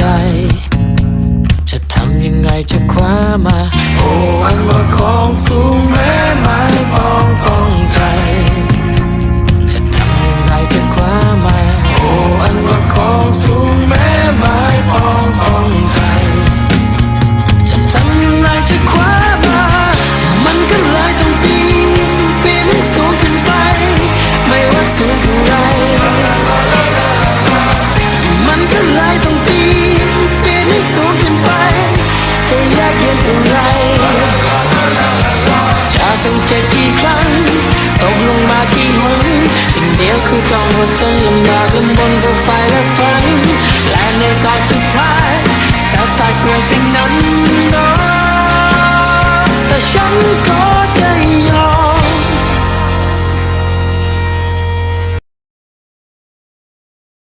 ต้อ กเย็นเท่าไรจะต้องเจ็บกี่ครั้งตกลงมากี่หนสิ่งเดียวคือต้องอดทนลำบากลำบนรถไฟและฝันและในตอนสุดท้ายจะตัดเพื่อสิ่งนั้นนาะแต่ฉันก็